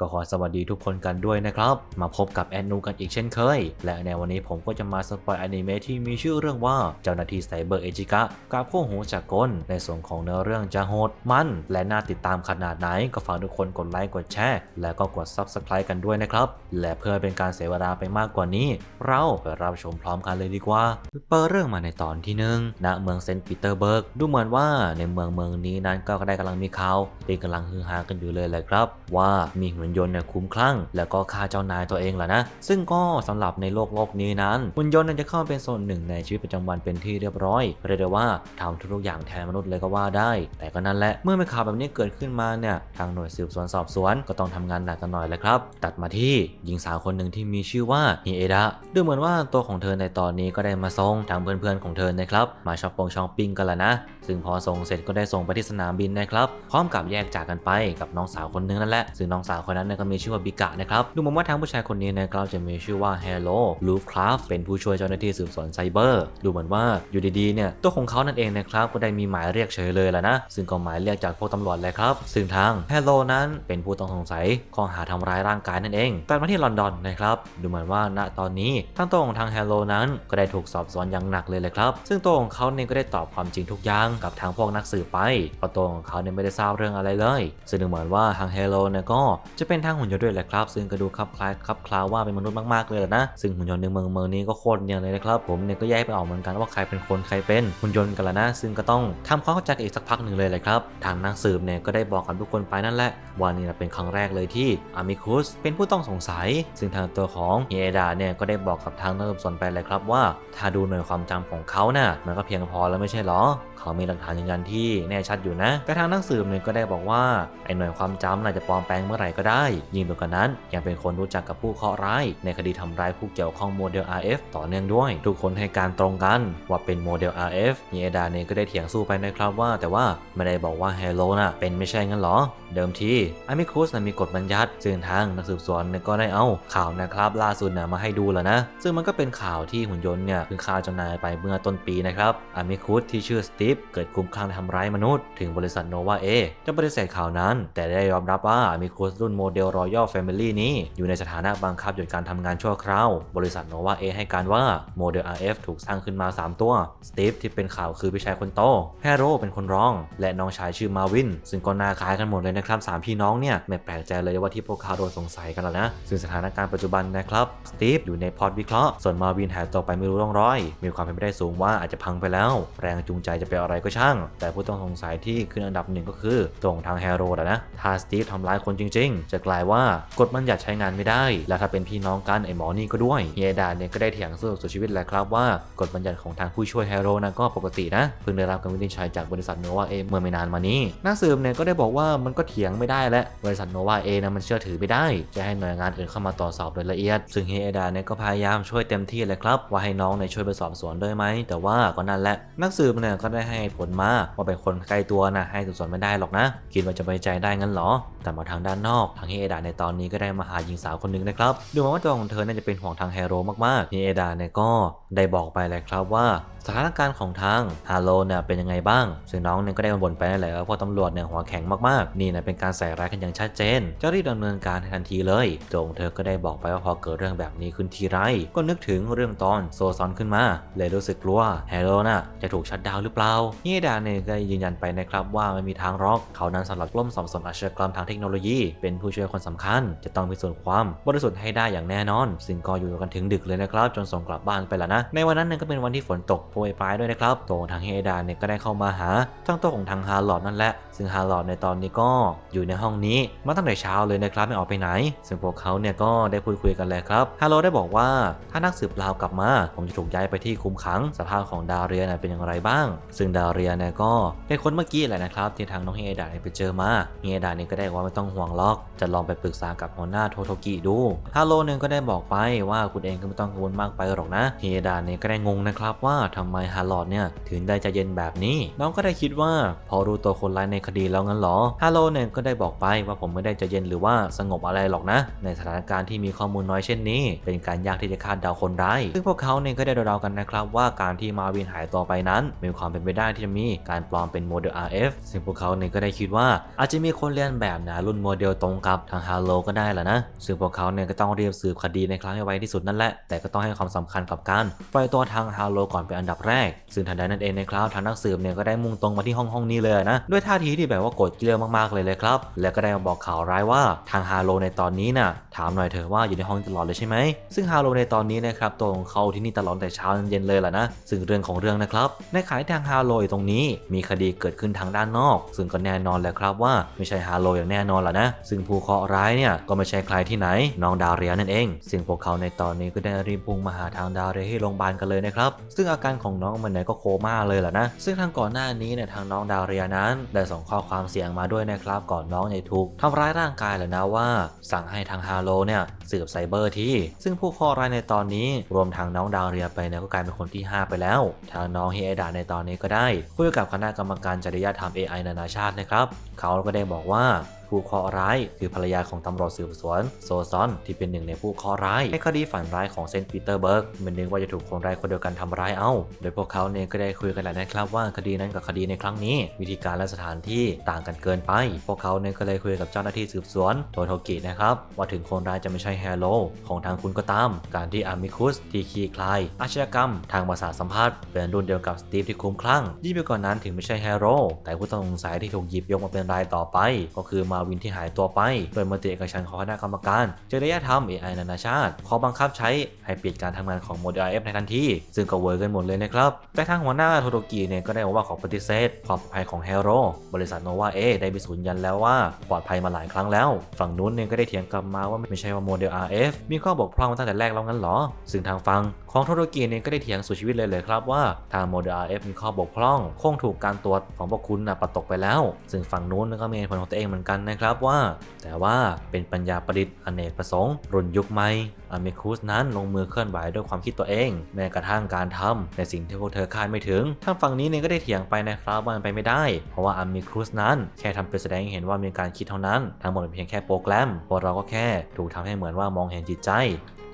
ก็ขอสวัสดีทุกคนกันด้วยนะครับ มาพบกับแอนนูกันอีกเช่นเคย และในวันนี้ผมก็จะมาสปอยอนิเมะที่มีชื่อเรื่องว่าเจ้าหน้าที่ไซเบอร์เอจิกะกับคู่หูจากกลในส่วนของเนื้อเรื่องจะโหดมัน และน่าติดตามขนาดไหน ก็ฝากทุกคนกดไลค์กดแชร์ และก็กด Subscribe กันด้วยนะครับ และเพื่อเป็นการเสียเวลาไปมากกว่านี้ เราไปรับชมพร้อมกันเลยดีกว่า เปิดเรื่องมาในตอนที่หนึ่งณเมืองเซนต์ปีเตอร์เบิร์กดูเหมือนว่าในเมืองเมืองนี้นั้นก็ได้กำลังมีข่าวเป็นกำลังฮือฮากันอยู่เลยแหละครับ ว่ามีหุ่นยนต์เนี่ยคุ้มคลั่ง แล้วก็ฆ่าเจ้านายตัวเองแหละนะ ซึ่งก็สำหรับในโลกโลกนี้นั้น หุ่นยนต์จะเข้ามาเป็นส่วนหนึ่งในชีวิตประจำวันเป็นที่เรียบร้อยเรียกได้ว่าทำทุกอย่างแทนมนุษย์เลยก็ว่าได้ แต่ก็นั่นแหละเมื่อมีข่าวแบบนี้เกิดขึ้นมาเนี่ยทางหน่วยสืบสวนสอบสวนก็ต้องทำงานหนักกันหน่อยแหละครับ ตัดมาที่หญิงสาวคนหนึ่งที่มีชื่อว่าฮิเอดะดูเหมือนว่าตัวของเธอในตอนนี้ก็ได้มาส่งทางเพื่อนๆของเธอนะครับมาช้อปปงช้อปปิ้งกันแล้วนะ ซึ่งพอส่งเสร็จก็ได้ส่งไปที่สนามบินนะครับพร้อมกับแยกจากกันไปกับน้องสาวคนนึงนั่นแหละซึ่งน้องสาวคนนั้นก็มีชื่อว่าบิกะนะครับดูเหมือนว่าทางผู้ชายคนนี้นะครับจะมีชื่อว่า Hello l o o f c r a f t เป็นผู้ช่วยเจ้าหน้าที่สืบสวนไซเบอร์ดูเหมือนว่าอยู่ดีๆเนี่ยตัวของเขานั่นเองนะครับก็ได้มีหมายเรียกเฉยเลยแหละนะซึ่งก็หมายเรียกจากพวกตำรวจเลยครับ ซึ่งทาง Hello นั้นเป็นผู้ต้องสงสัยข้อหาทำร้ายร่างกายนั่นเองตัดมาที่ลอนดอนนะครับดูเหมือนว่าณตอนนี้ทั้งตัวของทาง Hello นั้นก็ได้ถูกสอบสวนอย่างหนักเลยเลยครับ ซึ่งตัวของเขาเนี่ยก็ได้ตอบความจริงทุกอย่างกับทางพวกนักสืบไปเพราะตัวของเขาเนี่ยไม่ได้ทราบเรื่องอะไรเลย ซึ่งดูเหมือนว่าทาง Hello เนี่ยก็จะเป็นทางหุ่นยนต์ด้วยแหละครับ ซึ่งก็ดูคลับคล้ายคลับคล้าว่าเป็นมนุษย์มากๆเลยแหละนะ ซึ่งหุ่นยนต์ในเมืองเมืองนี้ก็โคตรเนียนเลยนะครับผมเนี่ยก็แยกไปออกเหมือนกันว่าใครเป็นคนใครเป็นหุ่นยนต์กันละนะ ซึ่งก็ต้องทำความเข้าใจอีกสักพักหนึ่งเลยแหละครับ ทางนักสืบเนี่ยก็ได้บอกกับทุกคนไปนั่นแหละว่านี่เป็นครั้งแรกเลยที่อามิคุสเป็นผู้ต้องสงสัย ซึ่งทางตัวของเฮดาเนี่ยก็ได้บอกกับทางนักสืบสวนไปเลยครับว่า ถ้าดูหน่วยความจำของเขาน่ะมันก็เพียงพอแล้วไม่ใช่หรอ เขามีหลักฐานยืนยันที่แน่ชัดอยู่นะแต่ทางนักสืบเนี่ยก็ได้บอกว่าไอ้หน่วยความจำน่าจะปลอมแปลงเมื่อไหร่ก็ได้ยิ่งไปกว่านั้น ยังเป็นคนรู้จักกับผู้เคราะห์ร้าย ในคดีทำร้ายผู้เกี่ยวข้องโมเดล RF ต่อเนื่องด้วย ทุกคนให้การตรงกันว่าเป็นโมเดล RF มีเอดาเนี่ยก็ได้เถียงสู้ไปนะครับว่า แต่ว่าไม่ได้บอกว่า Hello น่ะเป็นไม่ใช่งั้นหรอ เดิมทีอามิคุสนะมีกฎบัญญัติซึ่งทางนักสืบสวนก็ได้เอาข่าวนะครับล่าสุดนะมาให้ดูแล้วนะ ซึ่งมันก็เป็นข่าวที่หุ่นยนต์เนี่ยเพิ่งฆ่าเจ้านายไปเมื่อต้นปีนะครับอามิคุสที่ชื่อสตีฟเกิดคุ้มคลั่งทำร้ายมนุษย์ ถึงบริษัทโนวาเอจะปฏิเสธข่าวนั้น แต่ได้ยอมรับว่าอามิคุสรุ่นโมเดลรอยัลแฟมิลี่นี้อยู่ในสถานะบังคับหยุดการทำงานชั่วคราว บริษัทโนวาเอให้การว่าโมเดล RF ถูกสร้างขึ้นมา 3 ตัว สตีฟที่เป็นข่าวคือพี่ชายคนโตแฮโร่เป็นคนร้อง และน้องชายชื่อมาวิน ซึ่งก็น่าคล้ายกันหมดเลยนะครับสามพี่น้องเนี่ยไม่แปลกใจเลยว่าที่พวกเขาโดนสงสัยกันแล้วนะ ซึ่งสถานการณ์ปัจจุบันนะครับสตีฟอยู่ในพอร์ตวิเคราะห์ส่วนมาวินหายตัวไปไม่รู้ร่องรอย มีความเป็นไปได้สูงว่าอาจจะพังไปแล้ว แรงจูงใจจะเป็นอะไรก็ช่าง แต่ผู้ต้องสงสัยที่ขึ้นอันดับหนึ่งก็คือตัวของทางแฮโรแหละนะถ้าสตีฟทำร้ายคนจริง ๆ จะกลายว่ากฎมันหยัดใช้งานไม่ได้ และถ้าเป็นพี่น้องกันไอ้หมอนี่ก็ด้วยเฮียดาเนี่ยก็ได้เถียงสู้สุดชีวิตแหละครับว่ากฎบัญญัติของทางผู้ช่วยแฮโรนะก็ปกตินะเพิ่งได้รับการวินิจฉัยจากบริษัทโนวาเอเมื่อไม่นานมานี้นักสืบเนี่ยก็ได้บอกว่ามันก็เถียงไม่ได้และบริษัทโนวาเอนะมันเชื่อถือไม่ได้ จะให้หน่วยงานอื่นเข้ามาตรวจสอบโดยละเอียด ซึ่งเฮียดาเนี่ยก็พยายามช่วยเต็มที่เลยครับ ว่าให้น้องเนี่ยช่วยไปสอบสวนด้วยไหมแต่ว่าก็นั่นแหละนักสืบเนี่ยก็ได้ให้ผลมาว่าเป็นคนใกล้ตัวนะให้สืบสวนไม่ได้หรอกนะ คิดว่าจะไว้ใจได้งั้นหรอ แต่มาทางด้านนอกทางเฮเอดาในตอนนี้ก็ได้มาหาหญิงสาวคนหนึ่งนะครับดูเหมือนว่าตัวของเธอน่าจะเป็นห่วงทางแฮโร่มากๆเฮเอดาเนี่ยก็ได้บอกไปเลยครับว่า สถานการณ์ของทางฮาโลเนี่ยเป็นยังไงบ้าง ซึ่งน้องเนี่ยก็ได้บ่นไปนั่นแหละว่าพวกตำรวจเนี่ยหัวแข็งมากๆ นี่นะเป็นการใส่ร้ายกันอย่างชัดเจนเจ้ารีบดำเนินการทันทีเลยตัวของเธอก็ได้บอกไปว่าพอเกิดเรื่องแบบนี้ขึ้นทีไร ก็นึกถึงเรื่องตอนโซซอนขึ้นมา เลยรู้สึกกลัวแฮโลน่ะจะถูกชัดดาวหรือเปล่าเฮเอดาเนี่ยก็ยืนยันไปนะครับว่าไม่มีทางรอกเขานั้นสำหรับกล้มสอบสวนอาชญากรรมทางเทคโนโลยี เป็นผู้ช่วยคนสำคัญ จะต้องพิสูจน์ความบริสุทธิ์ให้ได้อย่างแน่นอน ซึ่งก็อยู่กันถึงดึกเลยนะครับจนส่งกลับบ้านไปแล้วนะในวันนั้นเนี่ยก็เป็นวันที่ฝนตกโปรยปลายด้วยนะครับตัวของทางเฮดาเนี่ยก็ได้เข้ามาหาทั้งตัวของทางฮาร์ลอดนั่นแหละ ซึ่งฮาร์ลอดในตอนนี้ก็อยู่ในห้องนี้มาตั้งแต่เช้าเลยนะครับไม่ออกไปไหน ซึ่งพวกเขาเนี่ยก็ได้พูดคุยกันเลยครับฮาร์ลอดได้บอกว่าถ้านักสืบลาวกลับมา ผมจะถูกย้ายไปที่คุมขังสภาพของดาเรียเนี่ยเป็นอย่างไรบ้าง ซึ่งดาเรียเนี่ยก็เป็นคนเมื่อกี้แหละนะครับที่ทางน้องเฮดานไปเจอมาเฮดาเนี่ยก็ได้ว่าไม่ต้องห่วงล็อก จะลองไปปรึกษากับหัวหน้าโทโทกิดูฮาโลเนี่ยก็ได้บอกไปว่าคุณเองก็ไม่ต้องกังวลมากไปหรอกนะเฮดาเนี่ยก็ได้งงนะครับว่าทำำไมฮาร์ลอดเนี่ยถึงได้ใจเย็นแบบนี้ น้องก็ได้คิดว่าพอรู้ตัวคนร้ายในคดีแล้วงั้นเหรอฮาร์โลเนี่ยก็ได้บอกไปว่าผมไม่ได้ใจเย็นหรือว่าสงบอะไรหรอกนะ ในสถานการณ์ที่มีข้อมูลน้อยเช่นนี้ เป็นการยากที่จะคาดเดาคนร้ายซึ่งพวกเขาเนี่ยก็ได้เดากันนะครับว่าการที่มาวินหายตัวไปนั้น มีความเป็นไปได้ที่จะมีการปลอมเป็นโมเดล RF ซึ่งพวกเขาเนี่ยก็ได้คิดว่าอาจจะมีคนเลียนแบบนะรุ่นโมเดลตรงกับทางฮาร์โลก็ได้แหละนะ ซึ่งพวกเขาเนี่ยก็ต้องเรียบสืบคดีในครั้งให้ไวที่สุดนั่นแหละแต่ก็ต้องให้ความสำคัญกับการปล่อยตัวทางฮาร์โลก่อนเป็นอันดับแรก ซึ่งทันใดนั้นเองนะครับทางนักสืบเนี่ยก็ได้มุ่งตรงมาที่ห้องห้องนี้เลยนะด้วยท่าทีที่แบบว่าโกรธเกลียวมากๆเลยเลยครับแล้วก็ได้มาบอกข่าวร้ายว่าทางฮาโลในตอนนี้น่ะถามหน่อยเถอะว่าอยู่ในห้องตลอดเลยใช่ไหมซึ่งฮาโลในตอนนี้นะครับตัวของเขาที่นี่ตลอดแต่เช้าจนเย็นเลยแหละนะซึ่งเรื่องของเรื่องนะครับในขณะที่ทางฮาโลตรงนี้มีคดีเกิดขึ้นทางด้านนอก ซึ่งก็แน่นอนแหละครับว่าไม่ใช่ฮาโลอย่างแน่นอนแหละนะซึ่งผู้เคราะห์ร้ายเนี่ยก็ไม่ใช่ใครที่ไหนน้องดาเรียนั่นเอง ซึ่งพวกเขาในตอนนี้ก็ได้รีบพุ่งมาหาทางดาเรียที่โรงพยาบาลกันเลยนะครับซึ่งอาการของน้องมันไหนก็โคม่าเลยแหละนะ ซึ่งทางก่อนหน้านี้เนี่ยทางน้องดาเรียนั้น ได้ส่งข้อความเสียงมาด้วยนะครับก่อนน้องเนี่ยถูกทำร้ายร่างกายเลยนะว่า สั่งให้ทางฮาโลเนี่ยสืบไซเบอร์ที่ ซึ่งผู้ข้อร้ายในตอนนี้รวมทางน้องดาวเรียไปเนี่ยก็กลายเป็นคนที่ 5 ไปแล้ว ทางน้องเฮดาในตอนนี้ก็ได้คุยกับคณะกรรมการจริยธรรม AI นานาชาตินะครับเขาก็ได้บอกว่า ผู้เคราะห์ร้าย คือภรรยาของตำรวจสืบสวน โซซอน ที่เป็นหนึ่งในผู้เคราะห์ร้ายในคดีฝันร้ายของเซนต์ปีเตอร์เบิร์กมันนึกว่าจะถูกคนร้ายคนเดียวกันทำร้ายเอา โดยพวกเขาเนี่ยก็ได้คุยกันแหละนะครับว่าคดีนั้นกับคดีในครั้งนี้ วิธีการและสถานที่ต่างกันเกินไป พวกเขาเนี่ยก็เลยคุยกับเจ้าหน้าที่สืบสวนโทโทกินะครับว่าถึงคนร้ายจะไม่ใช่แฮโลของทางคุณก็ตาม การที่อามิคุสที่คีคลายอาชญากรรม ทางประสาสัมผัสเป็นรุ่นเดียวกับสตีฟที่คุ้มคลั่งยิ่งไปกว่านนั้นถึงไม่ใช่แฮโรแต่ผู้ต้องสงสัยที่ถูกหยิบยกมาเป็นรายต่อไป ก็คือมาวินที่หายตัวไป โดยมติเอกฉันของคณะกรรมการจริยธรรม AI นานาชาติ ขอบังคับใช้ให้เปิดการทำงานของโมเดล RF ในทันที ซึ่งก็เวิร์กันหมดเลยนะครับ แต่ทางหัวหน้าโทโตกิเนี่ยก็ได้บอกว่าขอปฏิเสธ ความปลอดภัยของเฮโร่บริษัทโนวาเอได้พิสูจน์ยันแล้วว่าปลอดภัยมาหลายครั้งแล้ว ฝั่งนู้นเนี่ยก็ได้เถียงกลับมาว่าไม่ใช่ว่าโมเดล RF มีข้อบกพร่องมาตั้งแต่แรกแล้วงั้นเหรอ ซึ่งทางฝั่งของโทโตกิเนี่ยก็ได้เถียงสุดชีวิตเลยเลยครับว่าทางโมเดล RF มีข้อบกพร่อง คงถูกการตรวจของพวกคุณนะปัดตกไปแล้ว ซึ่งฝั่งนู้นก็มีเหตุผลของตัวเองเหมือนกันนะครับว่า แต่ว่าเป็นปัญญาประดิษฐ์อเนกประสงค์รุ่นยุคใหม่อเมคูสนั้นลงมือเคลื่อนไหวด้วยความคิดตัวเอง แม้กระทั่งการทำในสิ่งที่พวกเธอคาดไม่ถึงทางฝั่งนี้เนี่ยก็ได้เถียงไปนะครับว่ามันไปไม่ได้ เพราะว่าอเมคูสนั้นแค่ทำเป็นแสดงให้เห็นว่ามีการคิดเท่านั้น ทั้งหมดเป็นเพียงแค่โปรแกรมพวกเราก็แค่ถูกทำให้เหมือนว่ามองเห็นจิตใจ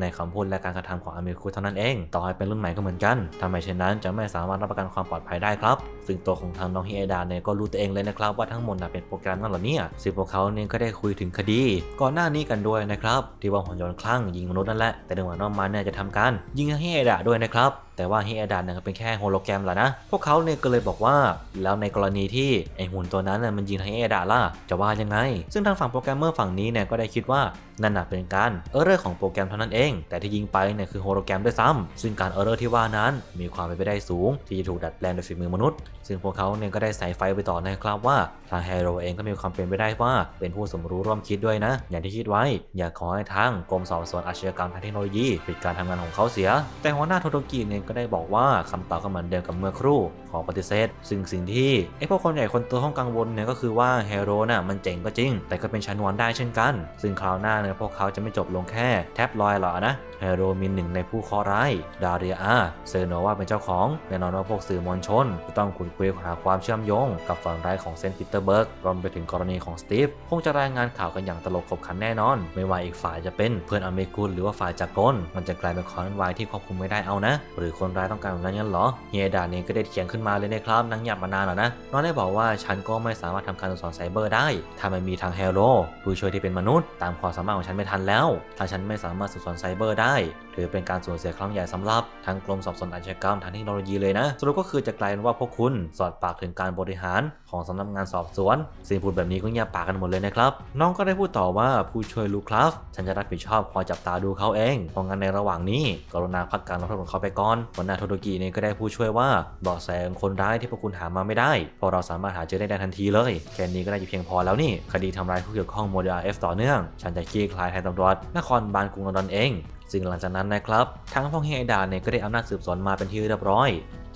ในคำพูดและการกระทำของอเมริคุเท่านั้นเอง ต่อให้เป็นรุ่นใหม่ก็เหมือนกันทำไมเช่นนั้นจะไม่สามารถรับประกันความปลอดภัยได้ครับ ซึ่งตัวของทางน้องฮิเอดาเนี่ยก็รู้ตัวเองเลยนะครับว่าทั้งหมดน่ะเป็นโปรแกรมนั่นหรอเนี่ยซึ่งพวกเขาเนี่ยก็ได้คุยถึงคดี ก่อนหน้านี้กันด้วยนะครับที่ว่าหุ่นยนต์คลั่งยิงมนุษย์นั่นแหละแต่ดูเหมือนว่ามันเนี่ยจะทำการยิงทางฮิเอดาด้วยนะครับ แต่ว่าเฮอดาเนี่ยเป็นแค่โฮโลแกรมแหละนะ พวกเขาเนี่ยก็เลยบอกว่า แล้วในกรณีที่ไอหุ่นตัวนั้นมันยิงทางฮิเอดาล่ะ จะว่ายังไง ซึ่งทางฝั่งโปรแกรมเมอร์ฝั่งนี้เนี่ยก็ได้คิดว่านั่นน่ะเป็นการเออร์เรอร์ของโปรแกรมเท่านั้นเอง แต่ที่ยิงไปเนี่ยคือโฮโลแกรมด้วยซ้ำซึ่งการเออร์เรอร์ที่ว่านั้น มีความเป็นไปได้สูง ที่จะถูกดัดแปลงโดยฝีมือมนุษย์ ซึ่งพวกเขาเนี่ยก็ได้ใส่ไฟไปต่อนะครับว่าทางแฮโรเองก็มีความเป็นไปได้ว่า เป็นผู้สมรู้ร่วมคิดด้วยนะ อย่างที่คิดไว้ อย่าขอให้ทางกรมสอบสวนอาชญากรรมทางเทคโนโลยีปิดการทำงานของเขาเสีย แต่หัวหน้าโทโตกิเนี่ยก็ได้บอกว่าคำตอบก็เหมือนเดิมกับเมื่อครู่ขอปฏิเสธ ซึ่งสิ่งที่ไอพวกคนใหญ่คนโตห้องกังวลเนี่ยก็คือว่าเฮโร่น่ะมันเจ๋งก็จริง แต่ก็เป็นชนวนได้เช่นกัน ซึ่งคราวหน้าเนี่ยพวกเขาจะไม่จบลงแค่แท็บลอยหรอกนะเฮโร่มีหนึ่งในผู้เคราะห์ร้ายดาเรียอาเซอร์โนว่าเป็นเจ้าของแน่นอนว่าพวกสื่อมวลชนจะต้องขุดคุยหาความเชื่อมโยงกับฝันร้ายของเซนต์ปีเตอร์เบิร์กรวมไปถึงกรณีของสตีฟคงจะรายงานข่าวกันอย่างตลกขบขันแน่นอน ไม่ว่าอีกฝ่ายจะเป็นเพื่อนอเมริกุนหรือว่าฝ่ายจากกลมันจะกลายเป็นคอนวายที่ควบคุมไม่ได้เอานะ หรือคนร้ายต้องการแบบนั้นงั้นเหรอเฮียดาเนียก็ได้เถียงขึ้นมาเลยนะครับนั่งหยับมานานแล้วนะน้องได้บอกว่าฉันก็ไม่สามารถทำการสอบไซเบอร์ได้ ถ้าไม่มีทางเฮโร่ผู้ช่วยที่เป็นมนุษย์ ตามความสามารถของฉันไม่ทันแล้ว ถ้าฉันไม่สามารถสืบสวนไซเบอร์ได้ ถือเป็นการสูญเสียครั้งใหญ่สำหรับทางกรมสอบสวนอาชญากรรมทางเทคโนโลยีเลยนะ สรุปก็คือจะกลายเป็นว่าพวกคุณสอดปากถึงการบริหารของสำนักงานสอบสวนสิ่งพูดแบบนี้ก็เงียบปากกันหมดเลยนะครับ น้องก็ได้พูดต่อว่าผู้ช่วยลูครับฉันจะรับผิดชอบคอยจับตาดูเขาเอง เพราะงั้นในระหว่างนี้กรุณาพักการลงโทษของเขาไปก่อนหัวหน้าโทโตกิเนี่ยก็ได้ผู้ช่วยว่าเบาะแสของคนร้ายที่พวกคุณหามาไม่ได้พราะเราสามารถหาเจอได้ทันทีเลย แค่นี้ก็น่าจะเพียงพอแล้วนี่ คดีทำร้ายผู้เกี่ยวข้องโมเดล F ต่อเนื่อง ฉันจะคลี่คลายแทนตำรวจนครบาลกรุงลอนดอนเอง ซึ่งหลังจากนั้นนะครับทางพองเฮียดาเนี่ยก็ได้อำนาจสืบสวนมาเป็นที่เรียบร้อย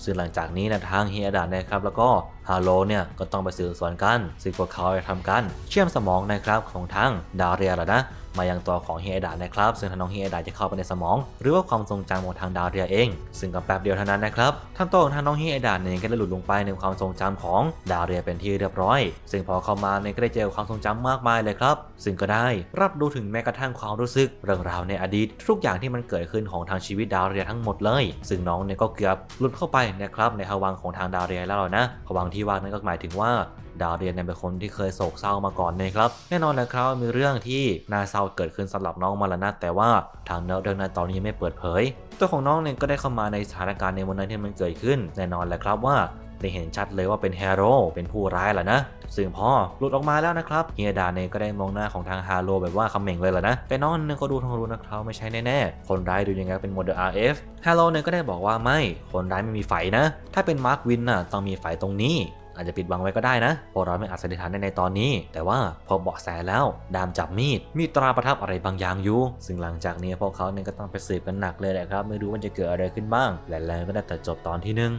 ซึ่งหลังจากนี้นะทางเฮียดานะครับแล้วก็ฮาโลเนี่ยก็ต้องไปสืบสวนกัน ซึ่งพวกเขาจะทำการเชื่อมสมองนะครับของทางดาเรียแหละนะมายังตัวของเฮียดานะครับ ซึ่งทางน้องเฮียดาจะเข้าไปในสมอง หรือว่าความทรงจำของทางดาวเรียเอง ซึ่งกับแป๊บเดียวเท่านั้นนะครับทั้งตัวของทางน้องเฮียดาเนี่ยก็ได้หลุดลงไปในความทรงจำของดาวเรียเป็นที่เรียบร้อย ซึ่งพอเข้ามาเนี่ยก็ได้เจอความทรงจำมากมายเลยครับ ซึ่งก็ได้รับรู้ถึงแม้กระทั่งความรู้สึก เรื่องราวในอดีต ทุกอย่างที่มันเกิดขึ้นของทางชีวิตดาวเรียทั้งหมดเลย ซึ่งน้องเนี่ยก็เกือบหลุดเข้าไปนะครับในภวังของทางดาวเรียแล้วนะภวังที่ว่านั้นก็หมายถึงว่าดาวเรียนเป็นคนที่เคยโศกเศร้ามาก่อนนะครับ แน่นอนนะครับมีเรื่องที่น่าเศร้าเกิดขึ้นสำหรับน้องมาลนะแต่ว่าทางเนื้อเรื่องนั้นตอนนี้ยังไม่เปิดเผย ตัวของน้องเนี่ยก็ได้เข้ามาในสถานการณ์ในวันนั้นที่มันเกิดขึ้น แน่นอนแหละครับว่า ได้เห็นชัดเลยว่าเป็นแฮโร่เป็นผู้ร้ายแหละนะ ซึ่งพอหลุดออกมาแล้วนะครับเฮียดาเน่ก็ได้มองหน้าของทางฮาโลแบบว่าคำเหม่งเลยแหละนะ แต่น้องเนี่ยก็ดูทางรู้นะครับไม่ใช่แน่ๆ คนร้ายดูยังไงเป็นโมเดล RF ฮาโลเนี่ยก็ได้บอกว่าไม่คนร้ายไม่มีไฟนะ ถ้าเป็นมาร์ควินน่ะต้องมีไฟตรงนี้อาจจะปิดบังไว้ก็ได้นะเพราะเราไม่อาจสันนิษฐานได้ในตอนนี้ แต่ว่าพอเบาะแสแล้ว ดามจับมีด มีตราประทับอะไรบางอย่างอยู่ ซึ่งหลังจากนี้พวกเขาเนี่ยก็ต้องไปสืบกันหนักเลยแหละครับ ไม่รู้ว่าจะเกิดอะไรขึ้นบ้าง และแล้วก็ได้แต่จบตอนที่หนึ่ง